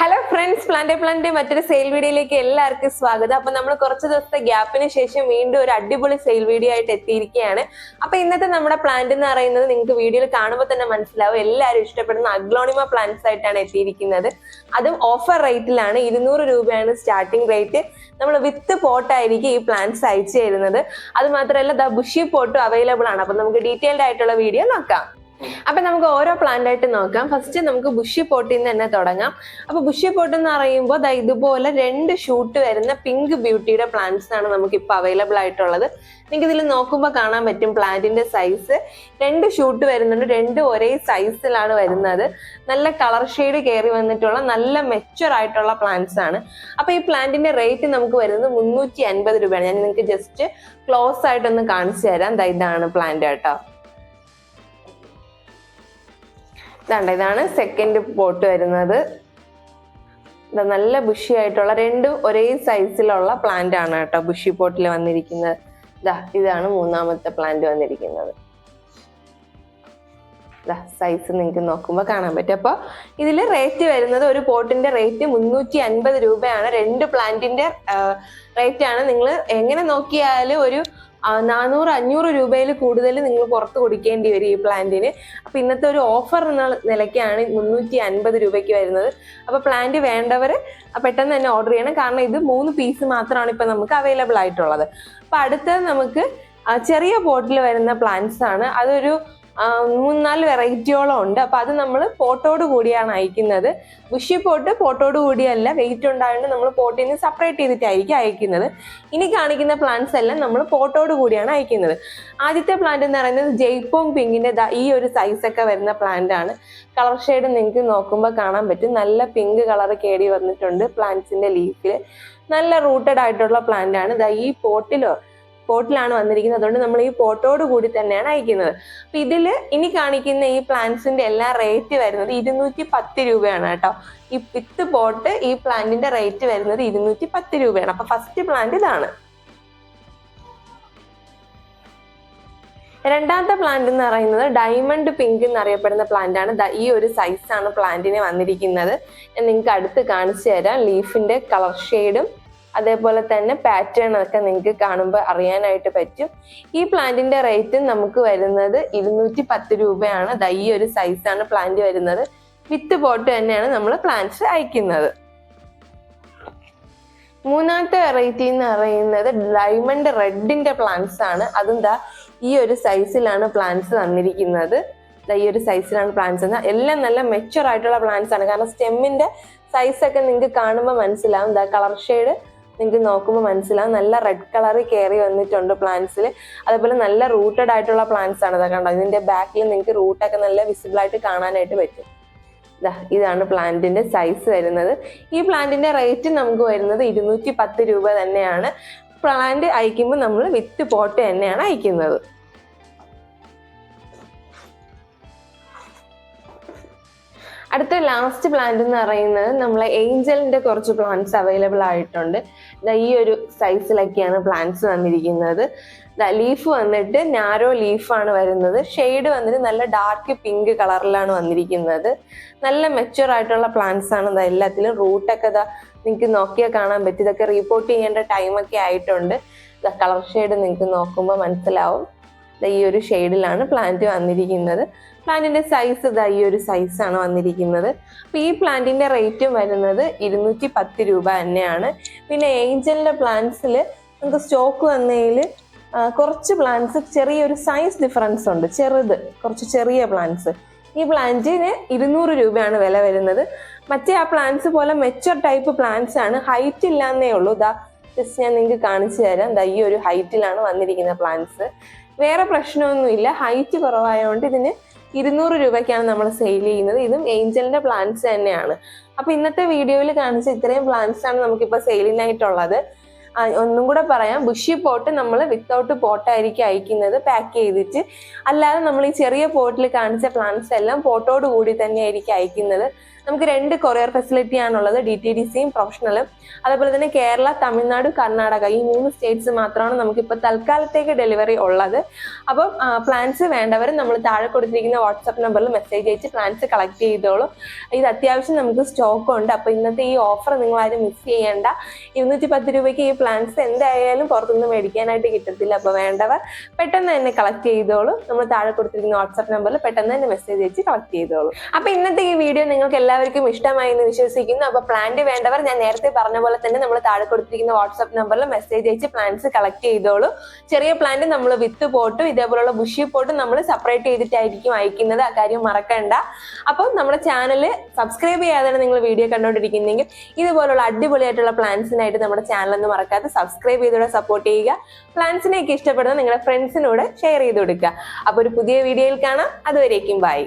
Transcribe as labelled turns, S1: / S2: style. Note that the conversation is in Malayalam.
S1: ഹലോ ഫ്രണ്ട്സ് പ്ലാന്റ് പ്ലാന്റ് മറ്റൊരു സെയിൽ വീഡിയോയിലേക്ക് എല്ലാവർക്കും സ്വാഗതം. അപ്പൊ നമ്മൾ കുറച്ച് ദിവസത്തെ ഗ്യാപ്പിന് ശേഷം വീണ്ടും ഒരു അടിപൊളി സെയിൽ വീഡിയോ ആയിട്ട് എത്തിയിരിക്കുകയാണ്. അപ്പൊ ഇന്നത്തെ നമ്മുടെ പ്ലാന്റ് എന്ന് പറയുന്നത് നിങ്ങൾക്ക് വീഡിയോയിൽ കാണുമ്പോൾ തന്നെ മനസ്സിലാവും. എല്ലാവരും ഇഷ്ടപ്പെടുന്ന അഗ്ലോണിമ പ്ലാന്റ്സ് ആയിട്ടാണ് എത്തിയിരിക്കുന്നത്. അതും ഓഫർ റേറ്റിലാണ് ഇരുന്നൂറ് രൂപയാണ് സ്റ്റാർട്ടിംഗ് റേറ്റ് നമ്മൾ വിത്ത് പോട്ടായിരിക്കും ഈ പ്ലാന്റ്സ് അയച്ചു തരുന്നത്. അത് മാത്രമല്ല ദ ബുഷി പോട്ടും അവൈലബിൾ ആണ്. അപ്പൊ നമുക്ക് ഡീറ്റെയിൽഡ് ആയിട്ടുള്ള വീഡിയോ നോക്കാം. അപ്പൊ നമുക്ക് ഓരോ പ്ലാന്റ് ആയിട്ട് നോക്കാം. ഫസ്റ്റ് നമുക്ക് ബുഷി പോട്ടിൽ നിന്ന് തന്നെ തുടങ്ങാം. അപ്പൊ ബുഷി പോട്ട് എന്ന് പറയുമ്പോൾ ദാ ഇതുപോലെ രണ്ട് ഷൂട്ട് വരുന്ന പിങ്ക് ബ്യൂട്ടിയുടെ പ്ലാന്റ്സ് ആണ് നമുക്ക് ഇപ്പൊ അവൈലബിൾ ആയിട്ടുള്ളത്. നിങ്ങൾക്ക് ഇതിൽ നോക്കുമ്പോൾ കാണാൻ പറ്റും പ്ലാന്റിന്റെ സൈസ് രണ്ട് ഷൂട്ട് വരുന്നുണ്ട്. രണ്ടും ഒരേ സൈസിലാണ് വരുന്നത്. നല്ല കളർ ഷെയ്ഡ് കയറി വന്നിട്ടുള്ള നല്ല മെച്ചുവർ ആയിട്ടുള്ള പ്ലാന്റ്സ് ആണ്. അപ്പൊ ഈ പ്ലാന്റിന്റെ റേറ്റ് നമുക്ക് വരുന്നത് മുന്നൂറ്റി അൻപത് രൂപയാണ്. ഞാൻ നിങ്ങൾക്ക് ജസ്റ്റ് ക്ലോസ് ആയിട്ടൊന്ന് കാണിച്ചു തരാം. ഇതാണ് പ്ലാന്റ് കേട്ടോ. ഇതാണ്ട് ഇതാണ് സെക്കൻഡ് പോട്ട് വരുന്നത്. ഇത് നല്ല ബുഷി ആയിട്ടുള്ള രണ്ട് ഒരേ സൈസിലുള്ള പ്ലാന്റ് ആണ് കേട്ടോ ബുഷി പോട്ടിൽ വന്നിരിക്കുന്നത്. ഇതാ ഇതാണ് മൂന്നാമത്തെ പ്ലാന്റ് വന്നിരിക്കുന്നത്. സൈസ് നിങ്ങൾക്ക് നോക്കുമ്പോൾ കാണാൻ പറ്റും. അപ്പോൾ ഇതിൽ റേറ്റ് വരുന്നത് ഒരു പോട്ടിന്റെ റേറ്റ് മുന്നൂറ്റി അൻപത് രൂപയാണ്. രണ്ട് പ്ലാന്റിന്റെ റേറ്റ് ആണ്. നിങ്ങൾ എങ്ങനെ നോക്കിയാലും ഒരു നാനൂറ് അഞ്ഞൂറ് രൂപയിൽ കൂടുതൽ നിങ്ങൾ പുറത്ത് കൊടുക്കേണ്ടി വരും ഈ പ്ലാന്റിന്. അപ്പം ഇന്നത്തെ ഒരു ഓഫർ എന്ന നിലയ്ക്കാണ് മുന്നൂറ്റി അൻപത് രൂപയ്ക്ക് വരുന്നത്. അപ്പം പ്ലാന്റ് വേണ്ടവർ പെട്ടെന്ന് തന്നെ ഓർഡർ ചെയ്യണം. കാരണം ഇത് മൂന്ന് പീസ് മാത്രമാണ് ഇപ്പം നമുക്ക് അവൈലബിൾ ആയിട്ടുള്ളത്. അപ്പം അടുത്തത് നമുക്ക് ചെറിയ ബോട്ടിൽ വരുന്ന പ്ലാന്റ്സ് ആണ്. അതൊരു മൂന്നാൽ വെറൈറ്റിയോളം ഉണ്ട്. അപ്പൊ അത് നമ്മൾ പോട്ടോട് കൂടിയാണ് അയക്കുന്നത്. ബുഷി പോട്ട് പോട്ടോട് കൂടിയല്ല വെയിറ്റ് ഉണ്ടായതുകൊണ്ട് നമ്മൾ പോട്ടിൽ നിന്ന് സെപ്പറേറ്റ് ചെയ്തിട്ടായിരിക്കും അയക്കുന്നത്. ഇനി കാണിക്കുന്ന പ്ലാന്റ്സ് എല്ലാം നമ്മൾ പോട്ടോട് കൂടിയാണ് അയക്കുന്നത്. ആദ്യത്തെ പ്ലാന്റ് എന്ന് പറയുന്നത് ജയ്പോങ് പിങ്കിന്റെ ദാ ഈ ഒരു സൈസ് ഒക്കെ വരുന്ന പ്ലാന്റ് ആണ്. കളർ ഷെയ്ഡ് നിങ്ങൾക്ക് നോക്കുമ്പോൾ കാണാൻ പറ്റും. നല്ല പിങ്ക് കളർ കേടി വന്നിട്ടുണ്ട് പ്ലാന്റ്സിന്റെ ലീഫിൽ നല്ല റൂട്ടഡ് ആയിട്ടുള്ള പ്ലാന്റ് ആണ്. ഈ പോട്ടിലോ പോട്ടിലാണ് വന്നിരിക്കുന്നത്. അതുകൊണ്ട് നമ്മൾ ഈ പോട്ടോട് കൂടി തന്നെയാണ് അയക്കുന്നത്. അപ്പൊ ഇതിൽ ഇനി കാണിക്കുന്ന ഈ പ്ലാന്റ്സിന്റെ എല്ലാ റേറ്റ് വരുന്നത് ഇരുന്നൂറ്റി പത്ത് രൂപയാണ് കേട്ടോ. ഈ വിത്ത് പോട്ട് ഈ പ്ലാന്റിന്റെ റേറ്റ് വരുന്നത് ഇരുന്നൂറ്റി പത്ത് രൂപയാണ്. അപ്പൊ ഫസ്റ്റ് പ്ലാന്റ് ഇതാണ്. രണ്ടാമത്തെ പ്ലാന്റ് എന്ന് പറയുന്നത് ഡയമണ്ട് പിങ്ക് എന്നറിയപ്പെടുന്ന പ്ലാന്റ് ആണ്. ഈ ഒരു സൈസാണ് പ്ലാന്റിന് വന്നിരിക്കുന്നത്. നിങ്ങൾക്ക് അടുത്ത് കാണിച്ചു തരാം. ലീഫിന്റെ കളർ ഷെയ്ഡും അതേപോലെ തന്നെ പാറ്റേൺ ഒക്കെ നിങ്ങൾക്ക് കാണുമ്പോൾ അറിയാനായിട്ട് പറ്റും. ഈ പ്ലാന്റിന്റെ റേറ്റ് നമുക്ക് വരുന്നത് ഇരുന്നൂറ്റി പത്ത് രൂപയാണ് ഈ ഒരു സൈസാണ് പ്ലാന്റ് വരുന്നത്. വിത്ത് പോട്ട് തന്നെയാണ് നമ്മൾ പ്ലാന്റ്സ് അയക്കുന്നത്. മൂന്നാമത്തെ വെറൈറ്റി എന്ന് പറയുന്നത് ഡയമണ്ട് റെഡിന്റെ പ്ലാന്റ്സ് ആണ്. അതെന്താ ഈ ഒരു സൈസിലാണ് പ്ലാന്റ്സ് തന്നിരിക്കുന്നത് ഈ ഒരു സൈസിലാണ് പ്ലാന്റ്സ് എന്നാൽ എല്ലാം നല്ല മെച്ചുവർ ആയിട്ടുള്ള പ്ലാന്റ്സ് ആണ്. കാരണം സ്റ്റെമ്മിന്റെ സൈസ് ഒക്കെ നിങ്ങൾക്ക് കാണുമ്പോൾ മനസ്സിലാവും. ദാ കളർ ഷെയ്ഡ് നിങ്ങൾക്ക് നോക്കുമ്പോൾ മനസ്സിലാവും. നല്ല റെഡ് കളർ കയറി വന്നിട്ടുണ്ട് പ്ലാന്റ്സിൽ അതേപോലെ നല്ല റൂട്ടഡ് ആയിട്ടുള്ള പ്ലാന്റ്സ് ആണ് ഇതൊക്കെ കണ്ടോ? ഇതിന്റെ ബാക്കിൽ നിങ്ങൾക്ക് റൂട്ടൊക്കെ നല്ല വിസിബിൾ ആയിട്ട് കാണാനായിട്ട് പറ്റും. ഇതാണ് പ്ലാന്റിന്റെ സൈസ് വരുന്നത്. ഈ പ്ലാന്റിന്റെ റേറ്റ് നമുക്ക് വരുന്നത് ഇരുന്നൂറ്റി പത്ത് രൂപ തന്നെയാണ്. പ്ലാന്റ് അയക്കുമ്പോൾ നമ്മൾ വിത്ത് പോട്ട് തന്നെയാണ് അയക്കുന്നത്. അടുത്ത ലാസ്റ്റ് പ്ലാന്റ് എന്ന് പറയുന്നത് നമ്മളെ ഏഞ്ചലിന്റെ കുറച്ച് പ്ലാന്റ്സ് അവൈലബിൾ ആയിട്ടുണ്ട്. ഈ ഒരു സൈസിലൊക്കെയാണ് പ്ലാന്റ്സ് വന്നിരിക്കുന്നത്. ലീഫ് വന്നിട്ട് നാരോ ലീഫാണ് വരുന്നത്. ഷെയ്ഡ് വന്നിട്ട് നല്ല ഡാർക്ക് പിങ്ക് കളറിലാണ് വന്നിരിക്കുന്നത്. നല്ല മെച്ചുവർ ആയിട്ടുള്ള പ്ലാന്റ്സ് ആണ് ദാ എല്ലാത്തിലും. റൂട്ടൊക്കെ ദാ നിങ്ങൾക്ക് നോക്കിയാൽ കാണാൻ പറ്റും. ഇതൊക്കെ റിപ്പോർട്ട് ചെയ്യേണ്ട ടൈമൊക്കെ ആയിട്ടുണ്ട്. കളർ ഷെയ്ഡ് നിങ്ങൾക്ക് നോക്കുമ്പോൾ മനസ്സിലാവും. ഈ ഒരു ഷെയ്ഡിലാണ് പ്ലാന്റ് വന്നിരിക്കുന്നത്. പ്ലാന്റിന്റെ സൈസ് ഇതാ ഈ ഒരു സൈസാണ് വന്നിരിക്കുന്നത്. അപ്പൊ ഈ പ്ലാന്റിന്റെ റേറ്റും വരുന്നത് ഇരുന്നൂറ്റി പത്ത് രൂപ തന്നെയാണ്. പിന്നെ ഏഞ്ചലിന്റെ പ്ലാന്റ്സിൽ നമുക്ക് സ്റ്റോക്ക് വന്നതിൽ കുറച്ച് പ്ലാന്റ്സ് ചെറിയൊരു സൈസ് ഡിഫറൻസ് ഉണ്ട്. ചെറുത് കുറച്ച് ചെറിയ പ്ലാന്റ്സ്. ഈ പ്ലാന്റിന് ഇരുന്നൂറ് രൂപയാണ് വില വരുന്നത്. മറ്റേ ആ പ്ലാന്റ്സ് പോലെ മെച്ചർ ടൈപ്പ് പ്ലാന്റ്സ് ആണ്. ഹൈറ്റ് ഇല്ലാന്നേ ഉള്ളൂ. ഇതാ ജസ്റ്റ് ഞാൻ നിങ്ങൾക്ക് കാണിച്ചു തരാം. ദാ ഈ ഒരു ഹൈറ്റിലാണ് വന്നിരിക്കുന്ന പ്ലാന്റ്സ് വേറെ പ്രശ്നമൊന്നുമില്ല. ഹൈറ്റ് കുറവായതുകൊണ്ട് ഇതിന് ഇരുന്നൂറ് രൂപയ്ക്കാണ് നമ്മൾ സെയിൽ ചെയ്യുന്നത്. ഇതും ഏഞ്ചലിന്റെ പ്ലാന്റ്സ് തന്നെയാണ്. അപ്പൊ ഇന്നത്തെ വീഡിയോയിൽ കാണിച്ച ഇത്രയും പ്ലാന്റ്സ് ആണ് നമുക്കിപ്പോൾ സെയിലിനായിട്ടുള്ളത് ഒന്നും കൂടെ പറയാം. ബുഷി പോട്ട് നമ്മൾ വിത്തൗട്ട് പോട്ടായിരിക്കും അയക്കുന്നത് പാക്ക് ചെയ്തിട്ട്. അല്ലാതെ നമ്മൾ ഈ ചെറിയ പോട്ടിൽ കാണിച്ച പ്ലാന്റ്സ് എല്ലാം പോട്ടോട് കൂടി തന്നെ ആയിരിക്കും അയക്കുന്നത്. നമുക്ക് രണ്ട് കൊറിയർ ഫെസിലിറ്റി ആണുള്ളത് ഡി ടി ഡി സിയും പ്രൊഫഷണലും അതേപോലെ തന്നെ കേരള തമിഴ്നാട് കർണാടക ഈ മൂന്ന് സ്റ്റേറ്റ്സ് മാത്രമാണ് നമുക്കിപ്പോൾ തൽക്കാലത്തേക്ക് ഡെലിവറി ഉള്ളത്. അപ്പം പ്ലാൻസ് വേണ്ടവർ നമ്മൾ താഴെ കൊടുത്തിരിക്കുന്ന വാട്സപ്പ് നമ്പറിൽ മെസ്സേജ് അയച്ച് പ്ലാൻസ് കളക്ട് ചെയ്തോളൂ. ഇത് അത്യാവശ്യം നമുക്ക് സ്റ്റോക്ക് ഉണ്ട്. അപ്പോൾ ഇന്നത്തെ ഈ ഓഫർ നിങ്ങൾ ആരും മിസ് ചെയ്യേണ്ട. ഇരുന്നൂറ്റി പത്ത് രൂപയ്ക്ക് ഈ പ്ലാൻസ് എന്തായാലും പുറത്തുനിന്ന് മേടിക്കാനായിട്ട് കിട്ടത്തില്ല. അപ്പോൾ വേണ്ടവർ പെട്ടെന്ന് തന്നെ കളക്ട് ചെയ്തോളൂ. നമ്മൾ താഴെ കൊടുത്തിരിക്കുന്ന വാട്സപ്പ് നമ്പറിൽ പെട്ടെന്ന് തന്നെ മെസ്സേജ് അയച്ച് കളക്ട് ചെയ്തോളൂ. അപ്പോൾ ഇന്നത്തെ ഈ വീഡിയോ നിങ്ങൾക്ക് ഇഷ്ടമായി എന്ന് വിശ്വസിക്കുന്നു. അപ്പൊ പ്ലാന്റ് വേണ്ടവർ ഞാൻ നേരത്തെ പറഞ്ഞ പോലെ തന്നെ നമ്മൾ താഴെ കൊടുത്തിരിക്കുന്ന വാട്സ്ആപ്പ് നമ്പറിൽ മെസ്സേജ് അയച്ച് പ്ലാന്റ്സ് കളക്ട് ചെയ്തോളൂ. ചെറിയ പ്ലാന്റ് നമ്മൾ വിത്ത് പോട്ടും ഇതേപോലുള്ള ബുഷി പോട്ടും നമ്മൾ സെപ്പറേറ്റ് ചെയ്തിട്ടായിരിക്കും അയക്കുന്നത്. ആ കാര്യം മറക്കണ്ട. അപ്പം നമ്മുടെ ചാനൽ സബ്സ്ക്രൈബ് ചെയ്യാതെയാണ് നിങ്ങൾ വീഡിയോ കണ്ടുകൊണ്ടിരിക്കുന്നെങ്കിൽ ഇതുപോലുള്ള അടിപൊളിയായിട്ടുള്ള പ്ലാൻസിനായിട്ട് നമ്മുടെ ചാനൽ ഒന്ന് മറക്കാതെ സബ്സ്ക്രൈബ് ചെയ്തോടെ സപ്പോർട്ട് ചെയ്യുക. പ്ലാൻസിനെയൊക്കെ ഇഷ്ടപ്പെടുന്ന നിങ്ങളുടെ ഫ്രണ്ട്സിനോട് ഷെയർ ചെയ്ത് കൊടുക്കുക. അപ്പോൾ ഒരു പുതിയ വീഡിയോയിൽ കാണാം. അതുവരേക്കും ബൈ